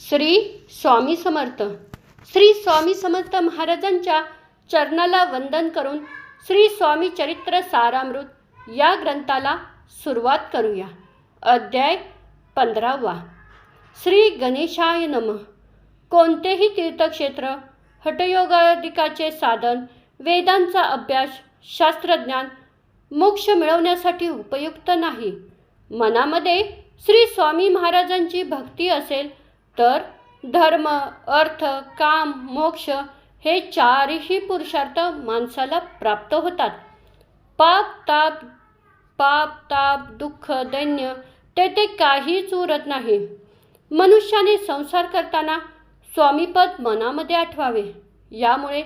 श्री स्वामी समर्थ. श्री स्वामी समर्थ महाराजांच्या चरणाला वंदन करून श्री स्वामी चरित्र सारामृत या ग्रंथाला सुरुवात करूया. अध्याय पंधरावा. श्री गणेशाय नम. कोणतेही तीर्थक्षेत्र हटयोगाधिकाचे साधन वेदांचा अभ्यास शास्त्रज्ञान मोक्ष मिळवण्यासाठी उपयुक्त नाही. मनामध्ये श्री स्वामी महाराजांची भक्ती असेल तर धर्म अर्थ काम मोक्ष हे चारही पुरुषार्थ माणसाला प्राप्त होतात. पाप ताप पाप ताप दुःख दैन्य तेथे काहीच उरत नाही. मनुष्याने संसार करताना स्वामीपद मनामध्ये आठवावे. यामुळे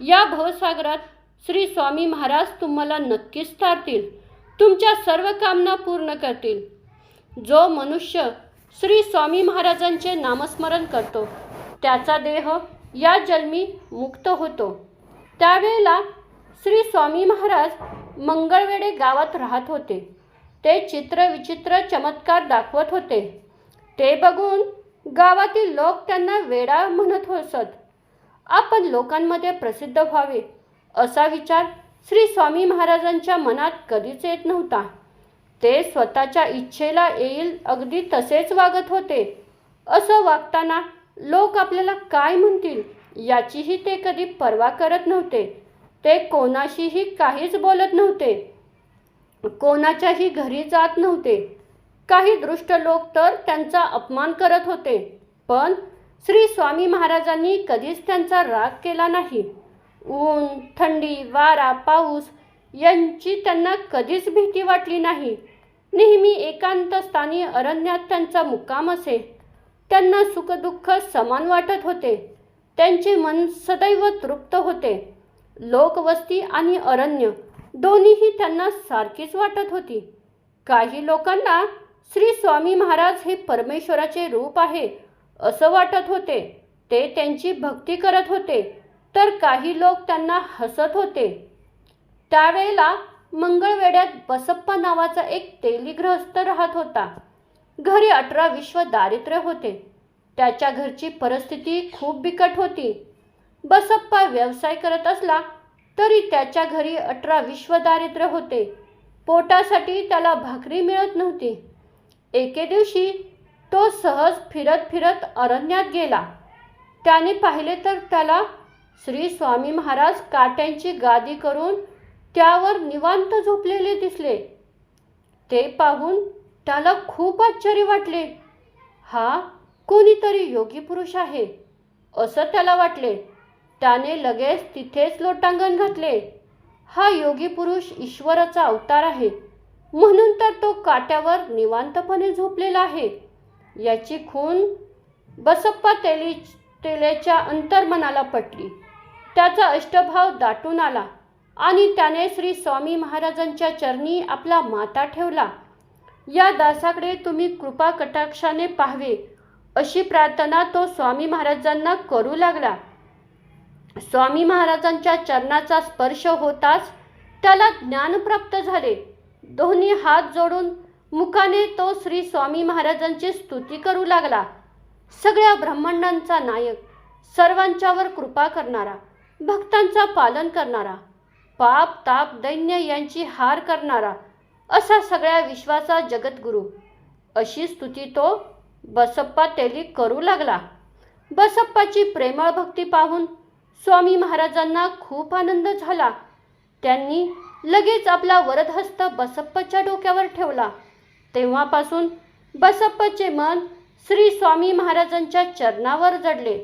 या भवसागरात श्री स्वामी महाराज तुम्हाला नक्कीच तारतील. तुमच्या सर्व कामना पूर्ण करतील. जो मनुष्य श्री स्वामी महाराजांचे नामस्मरण करतो. त्याचा देह या जन्मी मुक्त होतो. त्यावेळेला श्री स्वामी महाराज मंगळवेडे गावात राहत होते. ते चित्र विचित्र चमत्कार दाखवत होते. ते बघून गावातील लोक त्यांना वेडा म्हणत असत आपण लोकांमध्ये प्रसिद्ध व्हावे असा विचार श्री स्वामी महाराजांच्या मनात कधीच येत नव्हता. ते स्वतःच्या इच्छेला येईल अगदी तसेच वागत होते. असं वागताना लोक आपल्याला काय म्हणतील याचीही ते कधी पर्वा करत नव्हते. ते कोणाशीही काहीच बोलत नव्हते. कोणाच्याही घरी जात नव्हते. काही दृष्ट लोक तर त्यांचा अपमान करत होते पण श्री स्वामी महाराजांनी कधीच त्यांचा राग केला नाही. ऊन थंडी वारा पाऊस यांची त्यांना कधीच भीती वाटली नाही. नेहमी एकांत स्थानी अरण्यात त्यांचा मुक्काम असे. त्यांना सुखदुःख समान वाटत होते. त्यांचे मन सदैव तृप्त होते. लोकवस्ती आणि अरण्य दोन्हीही त्यांना सारखीच वाटत होती. काही लोकांना श्री स्वामी महाराज हे परमेश्वराचे रूप आहे असं वाटत होते. ते त्यांची भक्ती करत होते. तर काही लोक त्यांना हसत होते. त्यावेळेला मंगळवेड्यात बसप्पा नावाचा एक तेली गृहस्थ राहत होता. घरी अठरा विश्व दारिद्र्य होते. त्याच्या घरची परिस्थिती खूप बिकट होती. बसप्पा व्यवसाय करत असला तरी त्याच्या घरी अठरा विश्व दारिद्र्य होते. पोटासाठी त्याला भाकरी मिळत नव्हती. एके दिवशी तो सहज फिरत फिरत अरण्यात गेला. त्याने पाहिले तर त्याला श्री स्वामी महाराज काट्यांची गादी करून त्यावर निवांत झोपलेले दिसले. ते पाहून त्याला खूप आश्चर्य वाटले. हा कोणीतरी योगी पुरुष आहे असं त्याला वाटले. त्याने लगेच तिथेच लोटांगण घातले. हा योगी पुरुष ईश्वराचा अवतार आहे म्हणून तर तो काट्यावर निवांतपणे झोपलेला आहे. याची खून बसप्पा तेली तेलेच्या अंतर्मनाला पटली. त्याचा अष्टभाव दाटून आला. आणि त्याने श्री स्वामी महाराजांच्या चरणी आपला माता ठेवला. या दासाकडे तुम्ही कृपा कटाक्षाने पाहावे अशी प्रार्थना तो स्वामी महाराजांना करू लागला. स्वामी महाराजांच्या चरणाचा स्पर्श होताच त्याला ज्ञान प्राप्त झाले. दोन्ही हात जोडून मुखाने तो श्री स्वामी महाराजांची स्तुती करू लागला. सगळ्या ब्रह्मांडांचा नायक सर्वांच्यावर कृपा करणारा भक्तांचा पालन करणारा पाप ताप दैन्य यांची हार करणारा असा सगळ्या विश्वाचा जगद्गुरू. अशी स्तुती तो बसप्पा तेली करू लागला. बसप्पाची प्रेमळ भक्ती पाहून स्वामी महाराजांना खूप आनंद झाला. त्यांनी लगेच आपला वरदहस्त बसप्पाच्या डोक्यावर ठेवला. तेव्हापासून बसप्पाचे मन श्री स्वामी महाराजांच्या चरणावर जडले.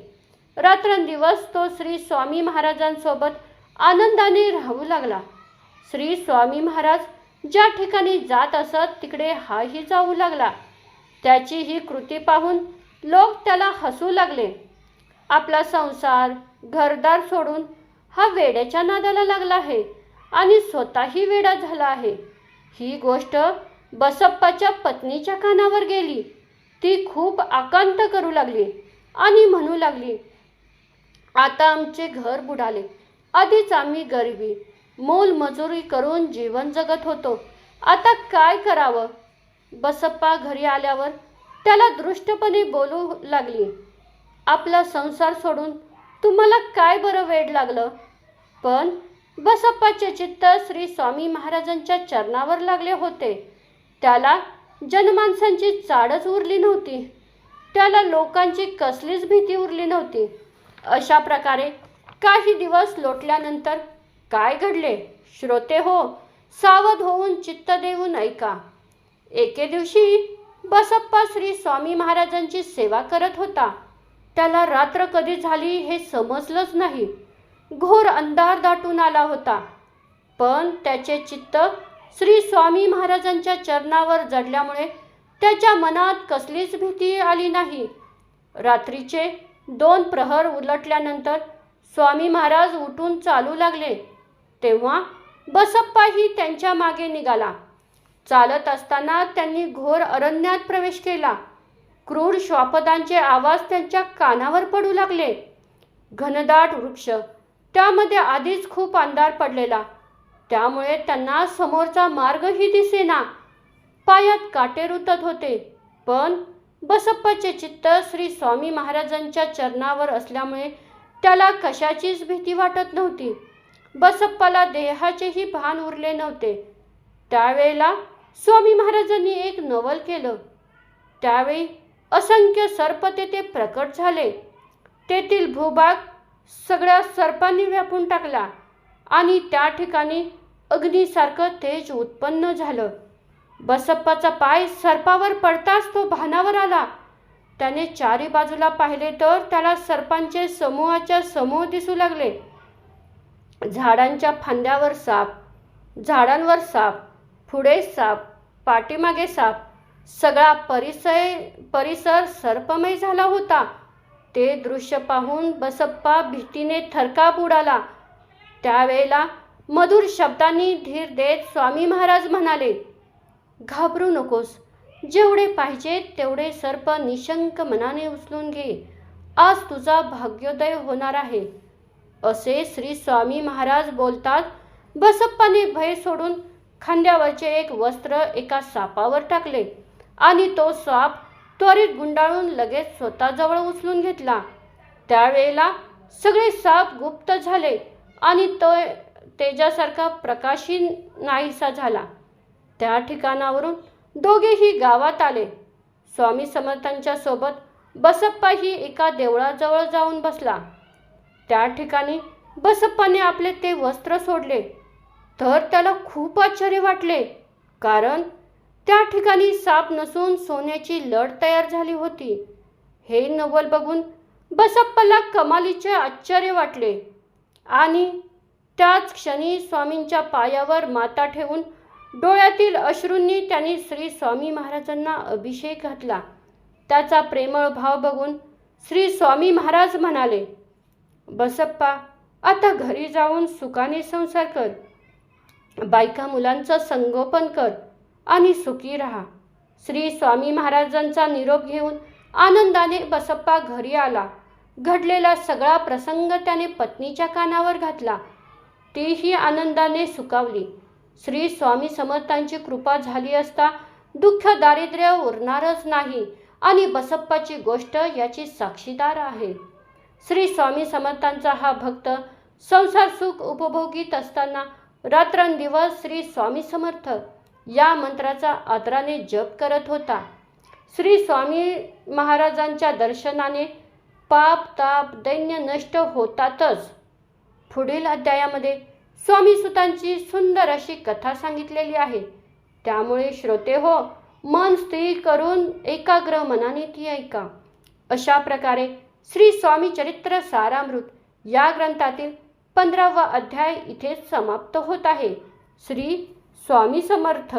रात्रंदिवस तो श्री स्वामी महाराजांसोबत आनंदाने राहू लागला. श्री स्वामी महाराज ज्या ठिकाणी जात असत तिकडे हाही जाऊ लागला. त्याची ही कृती पाहून लोक त्याला हसू लागले. आपला संसार घरदार सोडून हा वेड्याच्या नादाला लागला आहे आणि स्वतःही वेडा झाला आहे. ही गोष्ट बसप्पाच्या पत्नीच्या कानावर गेली. ती खूप आकांत करू लागली आणि म्हणू लागली आता आमचे घर बुडाले. आधीच आम्ही गरिबी मोल मजुरी करून जीवन जगत होतो. आता काय करावं? बसप्पा घरी आल्यावर त्याला दृष्टपणे बोलू लागली. आपला संसार सोडून तुम्हाला काय बरं वेड लागलं? पण बसप्पाचे चित्त श्री स्वामी महाराजांच्या चरणावर लागले होते. त्याला जनमानसांची चाडच उरली नव्हती. त्याला लोकांची कसलीच भीती उरली नव्हती. अशा प्रकारे काही दिवस लोटल्यानंतर काय घडले? श्रोते हो सावध होऊन चित्त देऊन ऐका. एके दिवशी बसप्पा श्री स्वामी महाराजांची सेवा करत होता. त्याला रात्र कधी झाली हे समजलंच नाही. घोर अंधार दाटून आला होता. पण त्याचे चित्त श्री स्वामी महाराजांच्या चरणावर जडल्यामुळे त्याच्या मनात कसलीच भीती आली नाही. रात्रीचे दोन प्रहर उलटल्यानंतर स्वामी महाराज उठून चालू लागले. तेव्हा बसप्पाही त्यांच्या मागे निघाला. चालत असताना त्यांनी घोर अरण्यात प्रवेश केला. क्रूर श्वापदांचे आवाज त्यांच्या कानावर पडू लागले. घनदाट वृक्ष. त्यामध्ये आधीच खूप अंधार पडलेला. त्यामुळे त्यांना समोरचा मार्गही दिसेना. पायात काटे रुतत होते. पण बसप्पाचे चित्त श्री स्वामी महाराजांच्या चरणावर असल्यामुळे त्याला कशाचीच भीती वाटत नव्हती. बसप्पाला देहाचेही भान उरले नव्हते. त्यावेळेला स्वामी महाराजांनी एक नवल केलं. त्यावेळी असंख्य सर्प तेथे प्रकट झाले. तेथील भूभाग सगळ्या सर्पांनी व्यापून टाकला आणि त्या ठिकाणी अग्नीसारखं तेज उत्पन्न झालं. बसप्पाचा पाय सर्पावर पडताच तो भानावर आला. त्याने चारी बाजूला पाहिले तर त्याला सर्पांचे समूहाच्या समूह दिसू लागले. झाडांच्या फांद्यावर साप झाडांवर साप पुढे साप पाठीमागे साप सगळा परिसर परिसर सर्पमय झाला होता. ते दृश्य पाहून बसप्पा भीतीने थरकाप उडाला. त्यावेळेला मधुर शब्दांनी धीर देत स्वामी महाराज म्हणाले घाबरू नकोस. जेवढे पाहिजेत तेवढे सर्प निशंक मनाने उचलून घे. आज तुझा भाग्योदय होणार आहे. असे श्री स्वामी महाराज बोलतात. बसप्पाने भय सोडून खांद्यावरचे एक वस्त्र एका सापावर टाकले आणि तो साप त्वरित गुंडाळून लगेच स्वतःजवळ उचलून घेतला. त्यावेळेला सगळे साप गुप्त झाले आणि तो तेजासारखा प्रकाशी नाहीसा झाला. त्या ठिकाणावरून दोघेही गावात आले. स्वामी समर्थांच्या सोबत बसप्पाही एका देवळाजवळ जाऊन बसला. त्या ठिकाणी बसप्पाने आपले ते वस्त्र सोडले. तर त्याला खूप आश्चर्य वाटले कारण त्या ठिकाणी साप नसून सोन्याची लढ तयार झाली होती. हे नवल बघून बसप्पाला कमालीचे आश्चर्य वाटले आणि त्याच क्षणी स्वामींच्या पायावर माता ठेवून डोळ्यातील अश्रूंनी त्यांनी श्री स्वामी महाराजांना अभिषेक घातला. त्याचा प्रेमळ भाव बघून श्री स्वामी महाराज म्हणाले बसप्पा आता घरी जाऊन सुखाने संसार कर. बायका मुलांचं संगोपन कर आणि सुखी राहा. श्री स्वामी महाराजांचा निरोप घेऊन आनंदाने बसप्पा घरी आला. घडलेला सगळा प्रसंग त्याने पत्नीच्या कानावर घातला. तीही आनंदाने सुकावली श्री स्वामी समर्थांची कृपा झाली असता दुःख दारिद्र्य उरणारच नाही आणि बसप्पाची गोष्ट याची साक्षीदार आहे. श्री स्वामी समर्थांचा हा भक्त संसार सुख उपभोगीत असताना रात्रंदिवस श्री स्वामी समर्थ या मंत्राचा आदराने जप करत होता. श्री स्वामी महाराजांच्या दर्शनाने पाप ताप दैन्य नष्ट होतातच. पुढील अध्यायामध्ये स्वामी सुतांची सुंदर अशी कथा सांगितलेली आहे. त्यामुळे श्रोते हो मन स्थिर करून एकाग्र मनाने ती ऐका. अशा प्रकारे श्री स्वामी चरित्र सारामृत या ग्रंथातील पंधरावा अध्याय इथे समाप्त होत आहे. श्री स्वामी समर्थ.